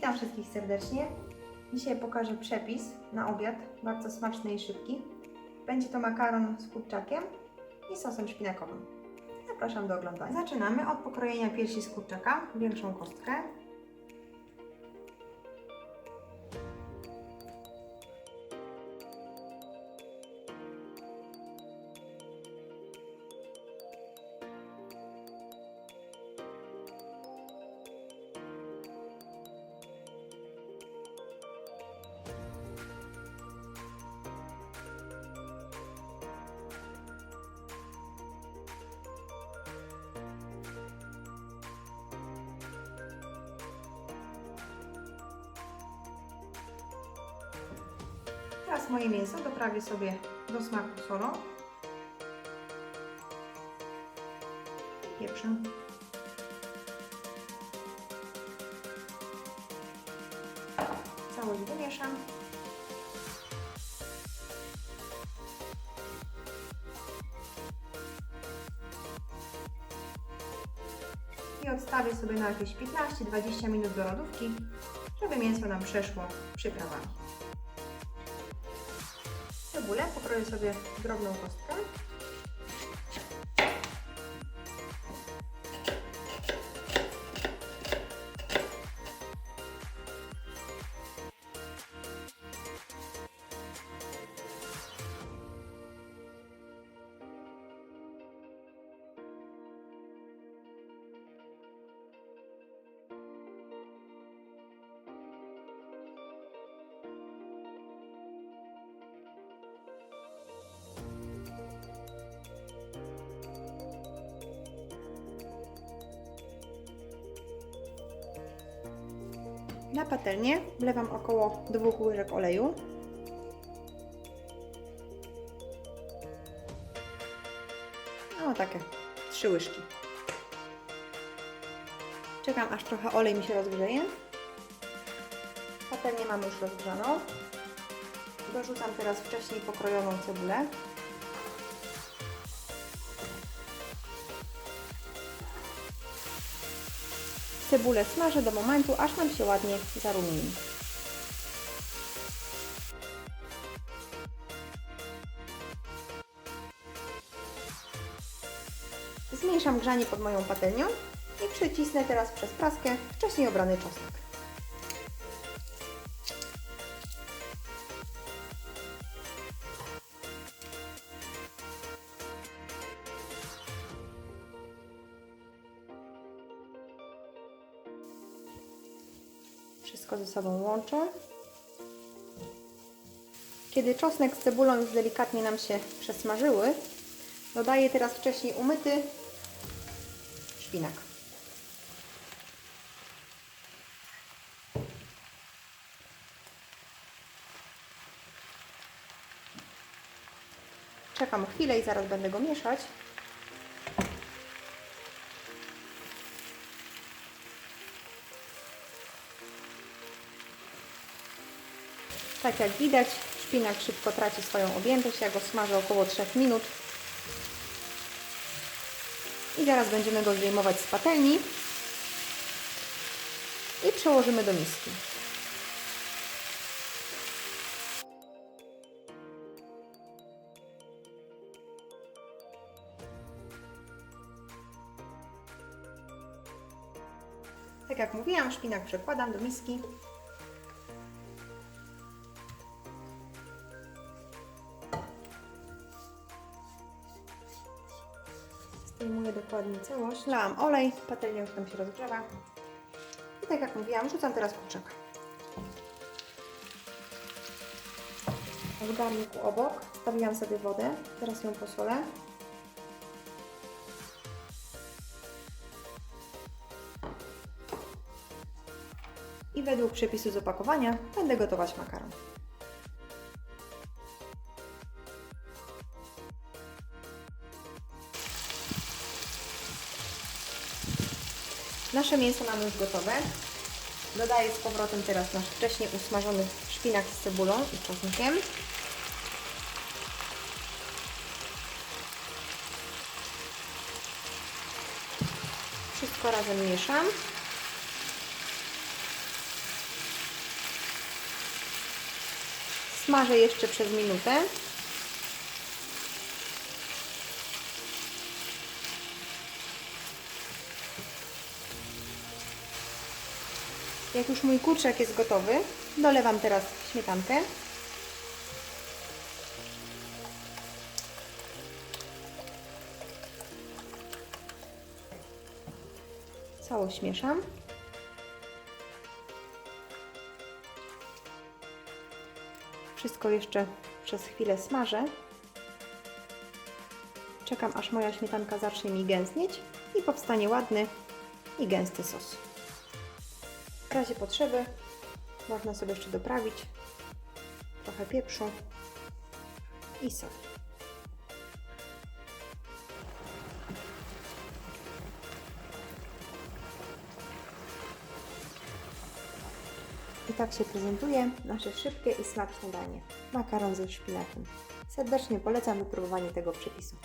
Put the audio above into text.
Witam wszystkich serdecznie. Dzisiaj pokażę przepis na obiad, bardzo smaczny i szybki. Będzie to makaron z kurczakiem i sosem szpinakowym. Zapraszam do oglądania. Zaczynamy od pokrojenia piersi z kurczaka, większą kostkę. Moje mięso doprawię sobie do smaku solą. i Pieprzem. Całość wymieszam. I odstawię sobie na jakieś 15-20 minut do lodówki, żeby mięso nam przeszło przyprawami. Cebulę pokroję sobie w drobną Na patelnię wlewam około 2 łyżek oleju. No takie 3 łyżki. Czekam aż trochę olej mi się rozgrzeje. Patelnię mamy już rozgrzaną. Dorzucam teraz wcześniej pokrojoną cebulę. Cebulę smażę do momentu, aż nam się ładnie zarumieni. Zmniejszam grzanie pod moją patelnią i przycisnę teraz przez praskę wcześniej obrany czosnek. Wszystko ze sobą łączę. Kiedy czosnek z cebulą już delikatnie nam się przesmażyły, dodaję teraz wcześniej umyty szpinak. Czekam chwilę i zaraz będę go mieszać. Tak jak widać, szpinak szybko traci swoją objętość. Ja go smażę około 3 minut. I zaraz będziemy go zdejmować z patelni i przełożymy do miski. Tak jak mówiłam, szpinak przekładam do miski. Dokładnie całość. Lałam olej, patelnia już tam się rozgrzewa. I tak jak mówiłam, rzucam teraz kurczaka. W garnku obok stawiłam sobie wodę, teraz ją posolę. I według przepisu z opakowania będę gotować makaron. Nasze mięso mamy już gotowe. Dodaję z powrotem teraz nasz wcześniej usmażony szpinak z cebulą i czosnkiem. Wszystko razem mieszam. Smażę jeszcze przez minutę. Jak już mój kurczak jest gotowy, dolewam teraz śmietankę. Całość mieszam. Wszystko jeszcze przez chwilę smażę. Czekam aż moja śmietanka zacznie mi gęstnieć i powstanie ładny i gęsty sos. W razie potrzeby można sobie jeszcze doprawić trochę pieprzu i soli. I tak się prezentuje nasze szybkie i smaczne danie. Makaron ze szpinakiem. Serdecznie polecam wypróbowanie tego przepisu.